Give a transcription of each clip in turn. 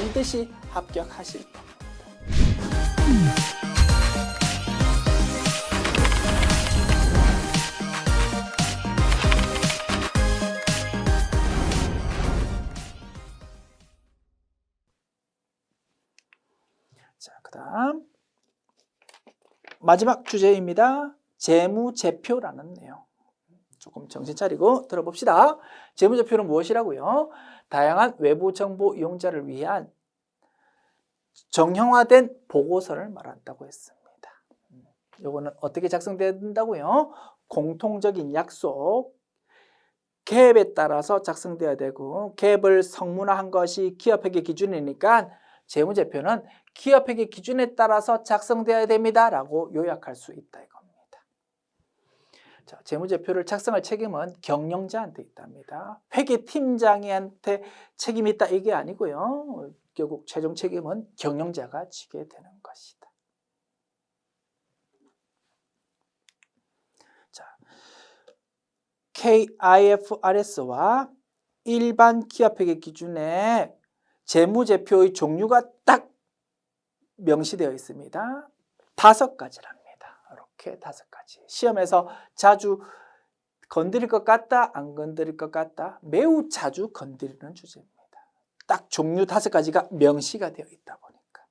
반드시 합격하실 겁니다. 자, 그다음 마지막 주제입니다. 재무제표라는 내용. 조금 정신 차리고 들어봅시다. 재무제표는 무엇이라고요? 다양한 외부 정보 이용자를 위한 정형화된 보고서를 말한다고 했습니다. 요거는 어떻게 작성된다고요? 공통적인 약속, 갭에 따라서 작성돼야 되고 갭을 성문화한 것이 기업회계 기준이니까 재무제표는 기업회계 기준에 따라서 작성돼야 됩니다 라고 요약할 수 있다 이겁니다. 자, 재무제표를 작성할 책임은 경영자한테 있답니다. 회계팀장한테 책임이 있다 이게 아니고요. 결국 최종 책임은 경영자가 지게 되는 것이다. 자, KIFRS와 일반 기업회계 기준의 재무제표의 종류가 딱 명시되어 있습니다. 다섯 가지랍니다. 이렇게 다섯 가지. 시험에서 자주 건드릴 것 같다, 안 건드릴 것 같다, 매우 자주 건드리는 주제입니다. 딱 종류 다섯 가지가 명시가 되어 있다 보니까.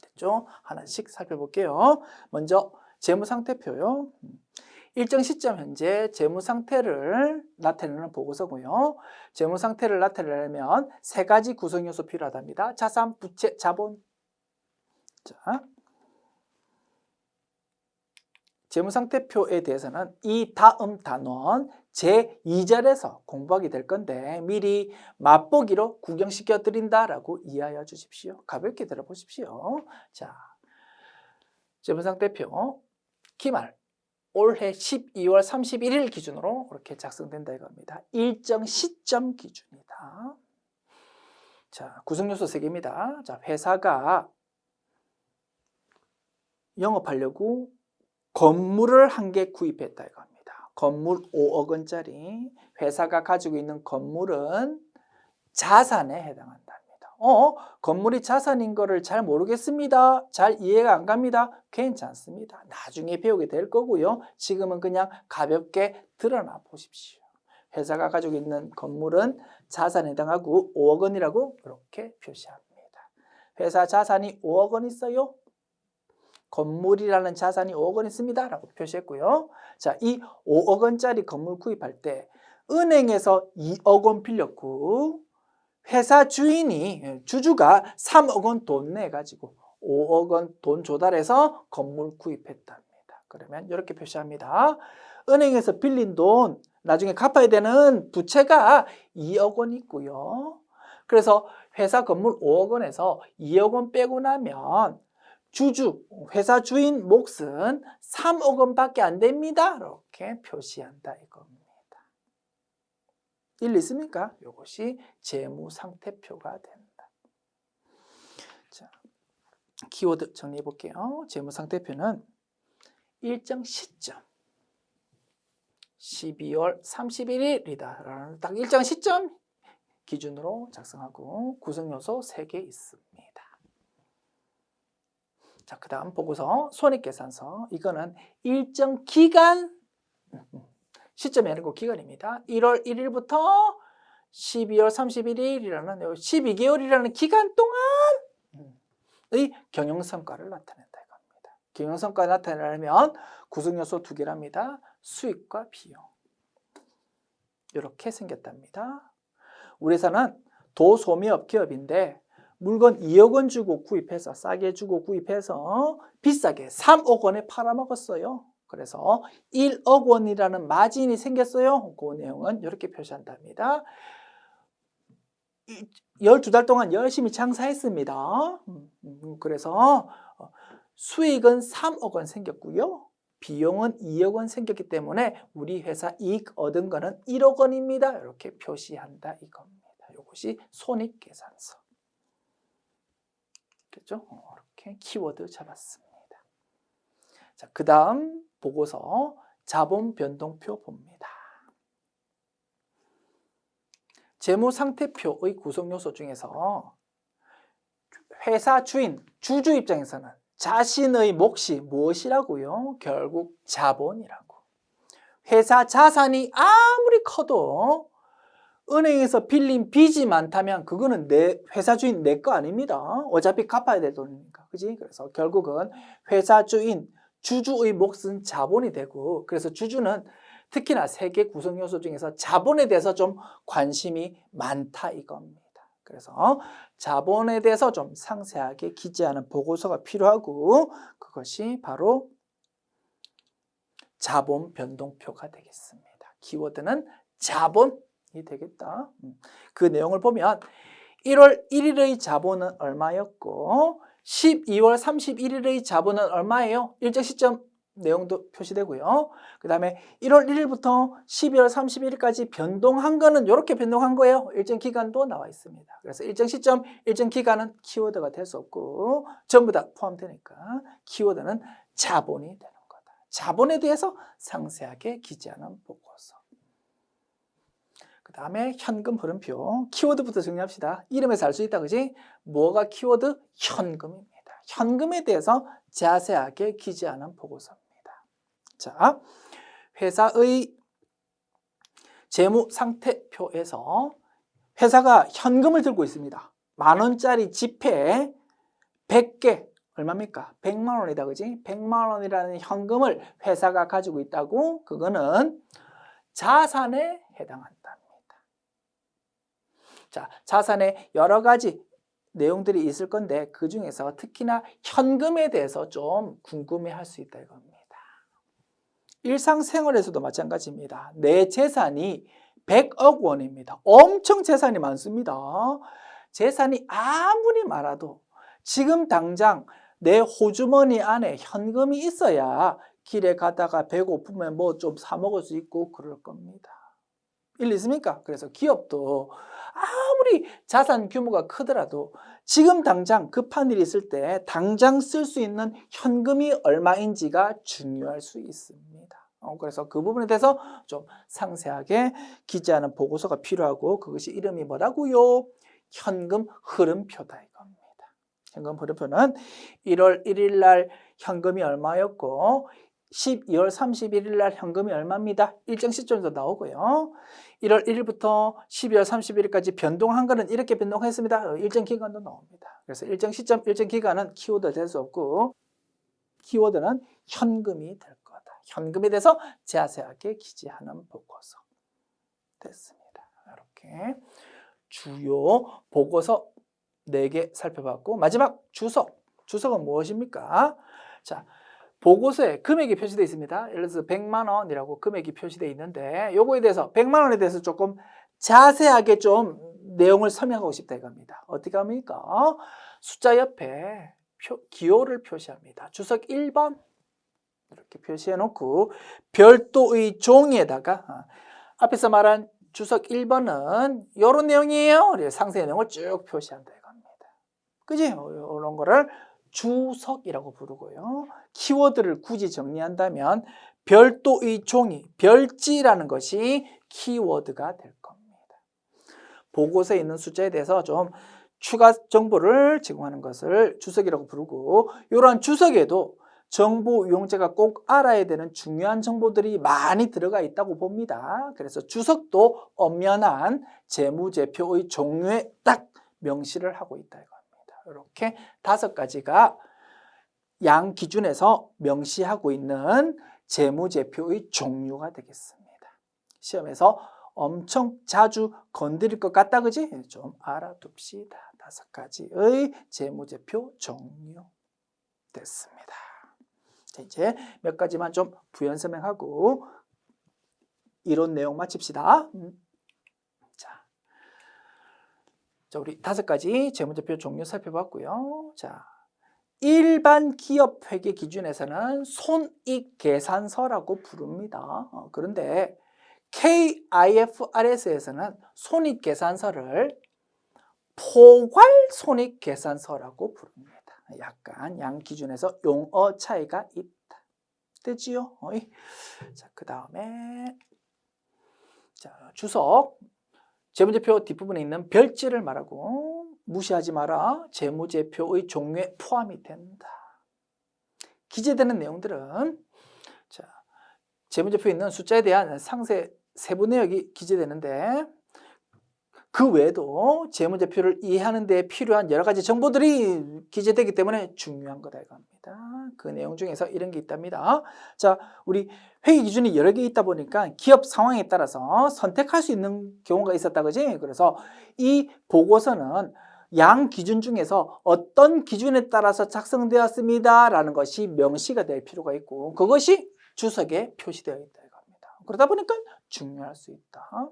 됐죠? 하나씩 살펴볼게요. 먼저 재무상태표요. 일정 시점 현재 재무 상태를 나타내는 보고서고요. 재무 상태를 나타내려면 세 가지 구성 요소 필요하답니다. 자산, 부채, 자본. 자, 재무 상태표에 대해서는 이 다음 단원 제 2절에서 공부하게 될 건데 미리 맛보기로 구경시켜 드린다라고 이해하여 주십시오. 가볍게 들어보십시오. 자, 재무 상태표 기말 올해 12월 31일 기준으로 이렇게 작성된다 이겁니다. 일정 시점 기준이다. 자, 구성 요소 3개입니다. 자, 회사가 영업하려고 건물을 한 개 구입했다 이겁니다. 건물 5억 원짜리 회사가 가지고 있는 건물은 자산에 해당한답니다. 어, 건물이 자산인 거를 잘 모르겠습니다. 잘 이해가 안 갑니다. 괜찮습니다. 나중에 배우게 될 거고요. 지금은 그냥 가볍게 드러나 보십시오. 회사가 가지고 있는 건물은 자산에 해당하고 5억 원이라고 이렇게 표시합니다. 회사 자산이 5억 원 있어요. 건물이라는 자산이 5억 원 있습니다. 라고 표시했고요. 자, 이 5억 원짜리 건물 구입할 때 은행에서 2억 원 빌렸고 회사 주인이 주주가 3억 원 돈 내 가지고 5억 원 돈 조달해서 건물 구입했답니다. 그러면 이렇게 표시합니다. 은행에서 빌린 돈 나중에 갚아야 되는 부채가 2억 원 있고요. 그래서 회사 건물 5억 원에서 2억 원 빼고 나면 주주, 회사 주인 몫은 3억 원밖에 안 됩니다. 이렇게 표시한다 이겁니다. 일리 있습니까? 이것이 재무 상태표가 된다. 자, 키워드 정리해 볼게요. 재무 상태표는 일정 시점 12월 31일이다라는 딱 일정 시점 기준으로 작성하고 구성 요소 3개 있습니다. 자, 그 다음 보고서 손익계산서 이거는 일정 기간 시점이 아니고 기간입니다. 1월 1일부터 12월 31일이라는 12개월이라는 기간 동안의 경영성과를 나타낸다 이겁니다. 경영성과 나타내려면 구성요소 두 개랍니다. 수익과 비용. 이렇게 생겼답니다. 우리 회사는 도소매업 기업인데 물건 2억 원 주고 구입해서 싸게 주고 구입해서 비싸게 3억 원에 팔아먹었어요. 그래서 1억 원이라는 마진이 생겼어요. 그 내용은 이렇게 표시한답니다. 12달 동안 열심히 장사했습니다. 음, 그래서 수익은 3억 원 생겼고요. 비용은 2억 원 생겼기 때문에 우리 회사 이익 얻은 거는 1억 원입니다. 이렇게 표시한다 이겁니다. 이것이 손익 계산서. 그죠? 이렇게 키워드 잡았습니다. 자, 그 다음 보고서 자본 변동표 봅니다. 재무 상태표의 구성 요소 중에서 회사 주인, 주주 입장에서는 자신의 몫이 무엇이라고요? 결국 자본이라고. 회사 자산이 아무리 커도 은행에서 빌린 빚이 많다면 그거는 내 회사 주인 내 거 아닙니다. 어차피 갚아야 될 돈이니까. 그지? 그래서 결국은 회사 주인, 주주의 몫은 자본이 되고 그래서 주주는 특히나 세계 구성 요소 중에서 자본에 대해서 좀 관심이 많다 이겁니다. 그래서 자본에 대해서 좀 상세하게 기재하는 보고서가 필요하고 그것이 바로 자본 변동표가 되겠습니다. 키워드는 자본 이 되겠다. 음. 그 내용을 보면 1월 1일의 자본은 얼마였고 12월 31일의 자본은 얼마예요? 일정 시점 내용도 표시되고요. 그 다음에 1월 1일부터 12월 31일까지 변동한 거는 이렇게 변동한 거예요. 일정 기간도 나와 있습니다. 그래서 일정 시점, 일정 기간은 키워드가 될 수 없고 전부 다 포함되니까 키워드는 자본이 되는 거다. 자본에 대해서 상세하게 기재하는 보고서. 그 다음에 현금 흐름표. 키워드부터 정리합시다. 이름에서 알 수 있다, 그지? 뭐가 키워드? 현금입니다. 현금에 대해서 자세하게 기재하는 보고서입니다. 자, 회사의 재무 상태표에서 회사가 현금을 들고 있습니다. 만 원짜리 지폐 100개 얼마입니까? 100만 원이다. 그지? 100만 원이라는 현금을 회사가 가지고 있다고 그거는 자산에 해당한답니다. 자, 자산에 여러 가지 내용들이 있을 건데 그 중에서 특히나 현금에 대해서 좀 궁금해 할 수 있다 이겁니다. 일상생활에서도 마찬가지입니다. 내 재산이 100억 원입니다. 엄청 재산이 많습니다. 재산이 아무리 많아도 지금 당장 내 호주머니 안에 현금이 있어야 길에 가다가 배고프면 뭐 좀 사 먹을 수 있고 그럴 겁니다. 일리 있습니까? 그래서 기업도 아무리 자산 규모가 크더라도 지금 당장 급한 일이 있을 때 당장 쓸 수 있는 현금이 얼마인지가 중요할 수 있습니다. 어, 그래서 그 부분에 대해서 좀 상세하게 기재하는 보고서가 필요하고 그것이 이름이 뭐라고요? 현금 흐름표다 이겁니다. 현금 흐름표는 1월 1일 날 현금이 얼마였고 12월 31일 날 현금이 얼마입니다. 일정 시점에서 나오고요. 1월 1일부터 12월 31일까지 변동한 거는 이렇게 변동했습니다. 일정 기간도 나옵니다. 그래서 일정 시점, 일정 기간은 키워드 될 수 없고 키워드는 현금이 될 거다. 현금에 대해서 자세하게 기재하는 보고서 됐습니다. 이렇게 주요 보고서 4개 살펴봤고 마지막 주석. 주석은 무엇입니까? 자, 보고서에 금액이 표시되어 있습니다. 예를 들어서 100만 원이라고 금액이 표시되어 있는데 요거에 대해서 100만 원에 대해서 조금 자세하게 좀 내용을 설명하고 싶다 이겁니다. 어떻게 합니까? 숫자 옆에 표, 기호를 표시합니다. 주석 1번 이렇게 표시해 놓고 별도의 종이에다가 어, 앞에서 말한 주석 1번은 이런 내용이에요. 상세 내용을 쭉 표시한다 이겁니다. 그지? 이런 거를 주석이라고 부르고요. 키워드를 굳이 정리한다면 별도의 종이, 별지라는 것이 키워드가 될 겁니다. 보고서에 있는 숫자에 대해서 좀 추가 정보를 제공하는 것을 주석이라고 부르고 이러한 주석에도 정보 이용자가 꼭 알아야 되는 중요한 정보들이 많이 들어가 있다고 봅니다. 그래서 주석도 엄연한 재무제표의 종류에 딱 명시를 하고 있다. 이 렇게 다섯 가지가 양 기준에서 명시하고 있는 재무제표의 종류가 되겠습니다. 시험에서 엄청 자주 건드릴 것 같다, 그지? 좀 알아둡시다. 다섯 가지의 재무제표 종류 됐습니다. 자, 이제 몇 가지만 좀 부연 설명하고 이론 내용 마칩시다. 음. 자, 우리 다섯 가지 재무제표 종류 살펴봤고요. 자, 일반 기업 회계 기준에서는 손익 계산서라고 부릅니다. 어, 그런데 KIFRS에서는 손익 계산서를 포괄 손익 계산서라고 부릅니다. 약간 양 기준에서 용어 차이가 있다. 되지요? 어이. 자, 그 다음에 자, 주석 재무제표 뒷부분에 있는 별지를 말하고 무시하지 마라. 재무제표의 종류에 포함이 된다. 기재되는 내용들은 자, 재무제표에 있는 숫자에 대한 상세 세부 내역이 기재되는데 그 외에도 재무제표를 이해하는 데 필요한 여러 가지 정보들이 기재되기 때문에 중요한 거다 이겁니다. 그 내용 중에서 이런 게 있답니다. 자, 우리 회계 기준이 여러 개 있다 보니까 기업 상황에 따라서 선택할 수 있는 경우가 있었다 그지? 그래서 이 보고서는 양 기준 중에서 어떤 기준에 따라서 작성되었습니다라는 것이 명시가 될 필요가 있고 그것이 주석에 표시되어 있다 이겁니다. 그러다 보니까 중요할 수 있다.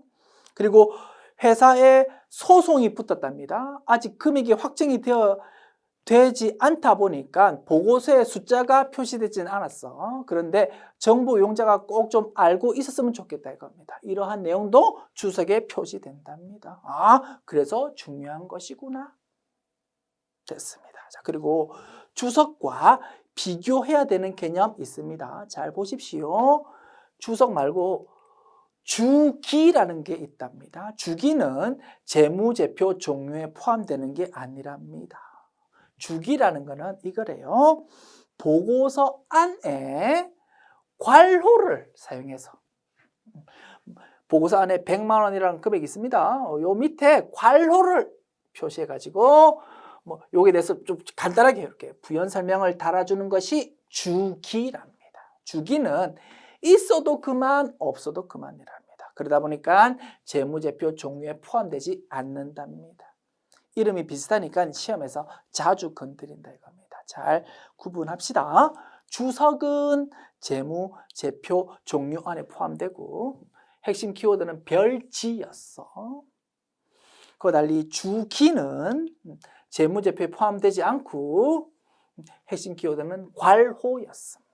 그리고 회사에 소송이 붙었답니다. 아직 금액이 확정이 되어 되지 않다 보니까 보고서에 숫자가 표시되지는 않았어. 그런데 정보 용자가 꼭 좀 알고 있었으면 좋겠다 이겁니다. 이러한 내용도 주석에 표시된답니다. 아, 그래서 중요한 것이구나. 됐습니다. 자, 그리고 주석과 비교해야 되는 개념 있습니다. 잘 보십시오. 주석 말고 주기라는 게 있답니다. 주기는 재무제표 종류에 포함되는 게 아니랍니다. 주기라는 거는 이거래요. 보고서 안에 괄호를 사용해서 보고서 안에 100만 원이라는 금액이 있습니다. 요 밑에 괄호를 표시해 가지고 뭐 요게 대해서 좀 간단하게 이렇게 부연 설명을 달아주는 것이 주기랍니다. 주기는 있어도 그만 없어도 그만이랍니다. 그러다 보니까 재무제표 종류에 포함되지 않는답니다. 이름이 비슷하니까 시험에서 자주 건드린다 이겁니다. 잘 구분합시다. 주석은 재무제표 종류 안에 포함되고 핵심 키워드는 별지였어. 그와 달리 주기는 재무제표에 포함되지 않고 핵심 키워드는 괄호였습니다.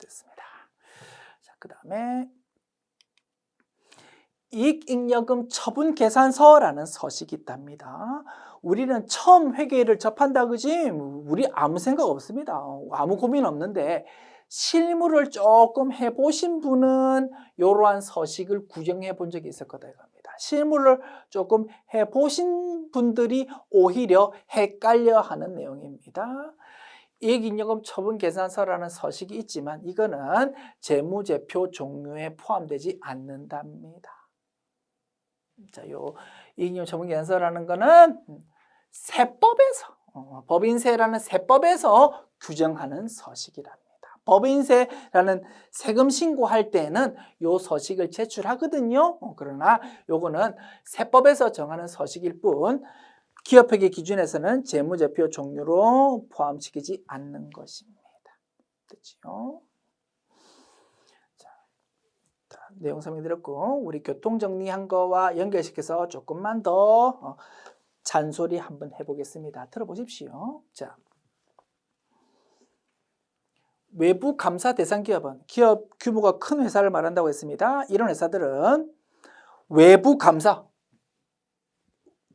됐습니다. 자, 그 다음에 이익잉여금 처분 계산서라는 서식이 있답니다. 우리는 처음 회계를 접한다 그지? 우리 아무 생각 없습니다. 아무 고민 없는데 실무를 조금 해보신 분은 이러한 서식을 구경해 본 적이 있을 거다 이겁니다. 실무를 조금 해보신 분들이 오히려 헷갈려 하는 내용입니다. 이익잉여금 처분 계산서라는 서식이 있지만 이거는 재무제표 종류에 포함되지 않는답니다. 자, 요 이익잉여금 처분 계산서라는 거는 세법에서 어, 법인세라는 세법에서 규정하는 서식이랍니다. 법인세라는 세금 신고할 때는 요 서식을 제출하거든요. 어, 그러나 요거는 세법에서 정하는 서식일 뿐 기업회계 기준에서는 재무제표 종류로 포함시키지 않는 것입니다. 자, 내용 설명드렸고 우리 교통 정리한 거와 연결시켜서 조금만 더 어, 잔소리 한번 해보겠습니다. 들어보십시오. 자, 외부 감사 대상 기업은 기업 규모가 큰 회사를 말한다고 했습니다. 이런 회사들은 외부 감사,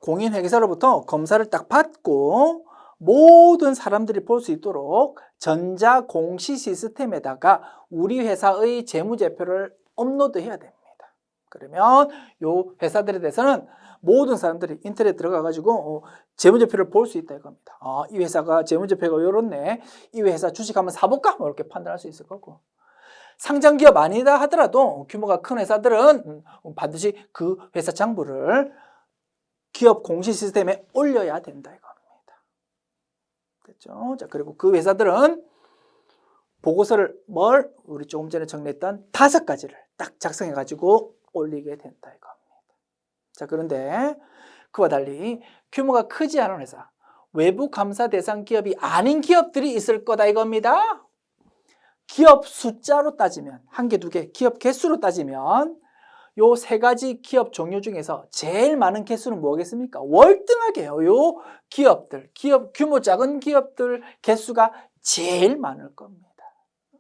공인회계사로부터 검사를 딱 받고 모든 사람들이 볼 수 있도록 전자공시 시스템에다가 우리 회사의 재무제표를 업로드해야 됩니다. 그러면 요 회사들에 대해서는 모든 사람들이 인터넷 들어가 가지고 어, 재무제표를 볼 수 있다 이겁니다. 아, 이 회사가 재무제표가 요렇네. 이 회사 주식 한번 사볼까? 뭐 이렇게 판단할 수 있을 거고. 상장 기업 아니다 하더라도 규모가 큰 회사들은 음, 반드시 그 회사 장부를 기업 공시 시스템에 올려야 된다 이겁니다. 됐죠? 자, 그리고 그 회사들은 보고서를 뭘 우리 조금 전에 정리했던 다섯 가지를 딱 작성해 가지고 올리게 된다 이겁니다. 자, 그런데 그와 달리 규모가 크지 않은 회사, 외부 감사 대상 기업이 아닌 기업들이 있을 거다 이겁니다. 기업 숫자로 따지면 한 개, 두 개, 기업 개수로 따지면 요 세 가지 기업 종류 중에서 제일 많은 개수는 뭐겠습니까? 월등하게요. 요 기업들, 기업 규모 작은 기업들 개수가 제일 많을 겁니다.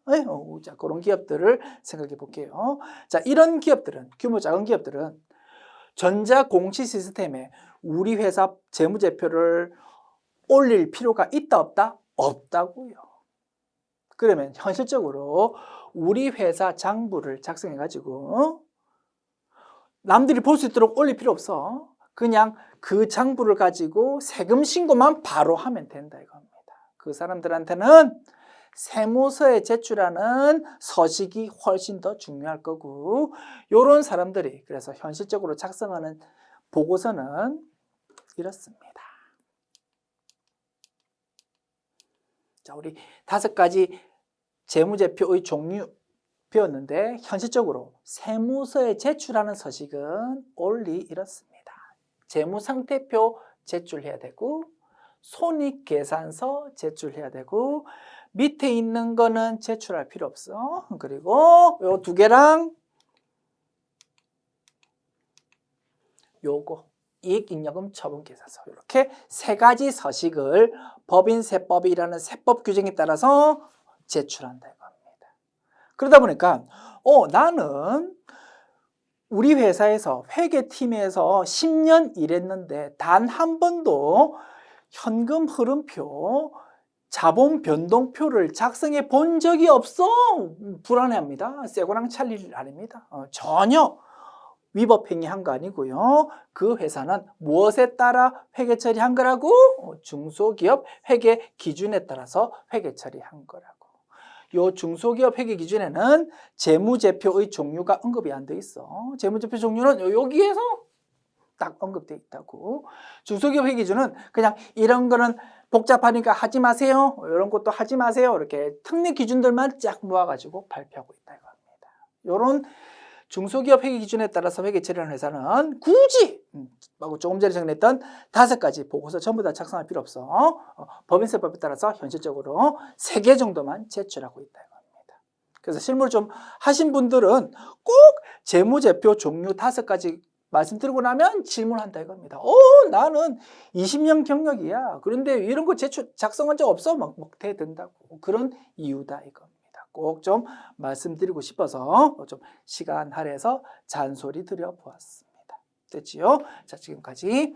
네, 어, 자, 그런 기업들을 생각해 볼게요. 자, 이런 기업들은 규모 작은 기업들은 전자 공시 시스템에 우리 회사 재무제표를 올릴 필요가 있다 없다? 없다고요. 그러면 현실적으로 우리 회사 장부를 작성해 가지고 남들이 볼 수 있도록 올릴 필요 없어. 그냥 그 장부를 가지고 세금 신고만 바로 하면 된다 이겁니다. 그 사람들한테는 세무서에 제출하는 서식이 훨씬 더 중요할 거고 요런 사람들이 그래서 현실적으로 작성하는 보고서는 이렇습니다. 자, 우리 다섯 가지 재무제표의 종류 배웠는데 현실적으로 세무서에 제출하는 서식은 올리 이렇습니다. 재무상태표 제출해야 되고 손익계산서 제출해야 되고 밑에 있는 거는 제출할 필요 없어. 그리고 요 두 개랑 요거 이익잉여금 처분계산서 이렇게 세 가지 서식을 법인세법이라는 세법 규정에 따라서 제출한다. 그러다 보니까 어 나는 우리 회사에서 회계팀에서 10년 일했는데 단 한 번도 현금 흐름표, 자본 변동표를 작성해 본 적이 없어. 음, 불안해합니다. 쇠고랑 찰릴 아닙니다. 어, 전혀 위법 행위한 거 아니고요. 그 회사는 무엇에 따라 회계 처리한 거라고? 어, 중소기업 회계 기준에 따라서 회계 처리한 거라고. 요 중소기업 회계 기준에는 재무제표의 종류가 언급이 안 돼 있어. 재무제표 종류는 요- 여기에서 딱 언급돼 있다고. 중소기업 회계 기준은 그냥 이런 거는 복잡하니까 하지 마세요. 이런 것도 하지 마세요. 이렇게 특례 기준들만 쫙 모아가지고 발표하고 있다 이겁니다. 요런 중소기업 회계 기준에 따라서 회계 처리하는 회사는 굳이 음, 하고 조금 전에 정리했던 다섯 가지 보고서 전부 다 작성할 필요 없어. 어, 법인세법에 따라서 현실적으로 세 개 정도만 제출하고 있다 이겁니다. 그래서 실무를 좀 하신 분들은 꼭 재무제표 종류 다섯 가지 말씀드리고 나면 질문한다 이겁니다. 어, 나는 20년 경력이야. 그런데 이런 거 제출 작성한 적 없어? 막, 막 대된다고. 그런 이유다 이겁니다. 꼭 좀 말씀드리고 싶어서 좀 시간 할애해서 잔소리 드려 보았습니다. 됐지요? 자, 지금까지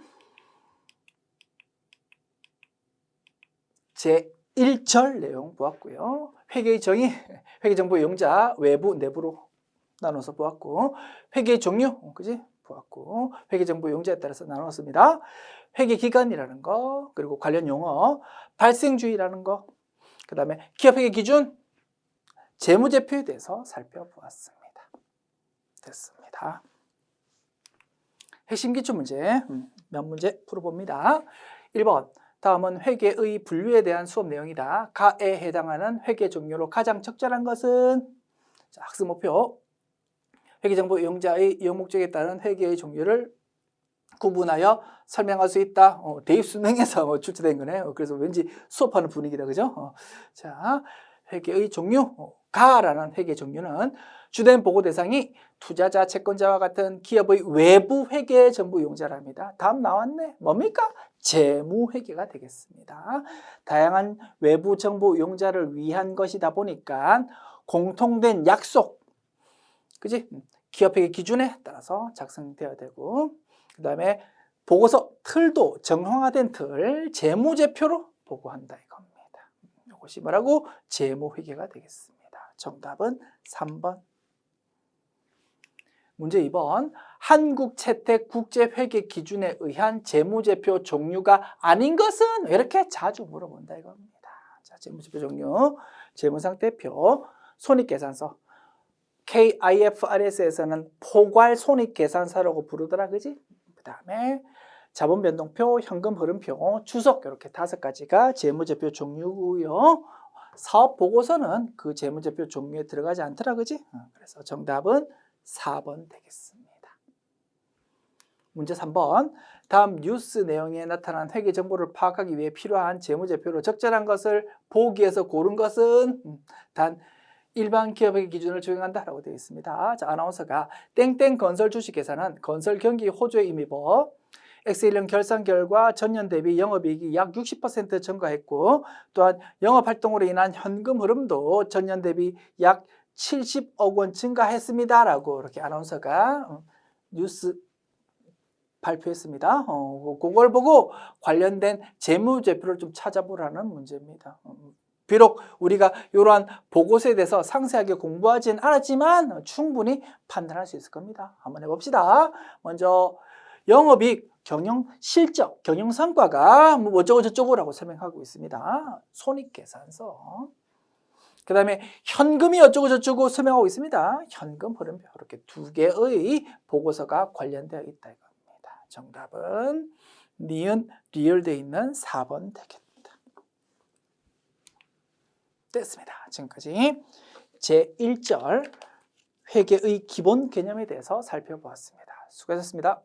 제 1절 내용 보았고요. 회계의 정의, 회계 정보 용자 외부, 내부로 나눠서 보았고, 회계의 종류, 그지? 보았고, 회계 정보 용자에 따라서 나눴습니다. 회계 기간이라는 거, 그리고 관련 용어, 발생주의라는 거, 그 다음에 기업 회계 기준, 재무제표에 대해서 살펴보았습니다. 됐습니다. 핵심 기출 문제 음, 몇 문제 풀어봅니다. 1번 다음은 회계의 분류에 대한 수업 내용이다. 가에 해당하는 회계 종류로 가장 적절한 것은 자, 학습 목표 회계정보 이용자의 이용 목적에 따른 회계의 종류를 구분하여 설명할 수 있다. 어, 대입 수능에서 뭐 출제된 거네. 요 그래서 왠지 수업하는 분위기다, 그죠? 어, 자, 회계의 종류. 어, 가라는 회계 종류는 주된 보고 대상이 투자자, 채권자와 같은 기업의 외부 회계 정보 이용자랍니다. 다음 나왔네. 뭡니까? 재무 회계가 되겠습니다. 다양한 외부 정보 이용자를 위한 것이다 보니까 공통된 약속, 그지? 기업 회계 기준에 따라서 작성되어야 되고, 그 다음에 보고서 틀도 정형화된 틀, 재무제표로 보고한다 이겁니다. 이것이 뭐라고? 재무회계가 되겠습니다. 정답은 3번. 문제 2번. 한국 채택 국제회계 기준에 의한 재무제표 종류가 아닌 것은 왜 이렇게 자주 물어본다 이겁니다. 자, 재무제표 종류, 재무상태표, 손익계산서. KIFRS에서는 포괄 손익계산서라고 부르더라, 그지? 그 다음에 자본변동표, 현금 흐름표, 주석 이렇게 다섯 가지가 재무제표 종류고요. 사업 보고서는 그 재무제표 종류에 들어가지 않더라, 그지? 어, 그래서 정답은 4번 되겠습니다. 문제 3번. 다음 뉴스 내용에 나타난 회계 정보를 파악하기 위해 필요한 재무제표로 적절한 것을 보기 위해서 고른 것은 음, 단 일반 기업의 기준을 적용한다 라고 되어 있습니다. 자, 아나운서가 땡땡 건설 주식 계산은 건설 경기 호조의 임의법 엑셀형 결산 결과 전년 대비 영업이익이 약 60% 증가했고 또한 영업 활동으로 인한 현금 흐름도 전년 대비 약 70억 원 증가했습니다라고 이렇게 아나운서가 어, 뉴스 발표했습니다. 어, 그걸 보고 관련된 재무제표를 좀 찾아보라는 문제입니다. 어, 비록 우리가 이러한 보고서에 대해서 상세하게 공부하진 않았지만 충분히 판단할 수 있을 겁니다. 한번 해봅시다. 먼저 영업이익 경영 실적, 경영 성과가 뭐 어쩌고 저쩌고라고 설명하고 있습니다. 손익 계산서. 그 다음에 현금이 어쩌고 저쩌고 설명하고 있습니다. 현금 흐름표 이렇게 두 개의 보고서가 관련되어 있다 이겁니다. 정답은 니은 리얼되어 있는 4번 되겠습니다. 됐습니다. 지금까지 제1절 회계의 기본 개념에 대해서 살펴보았습니다. 수고하셨습니다.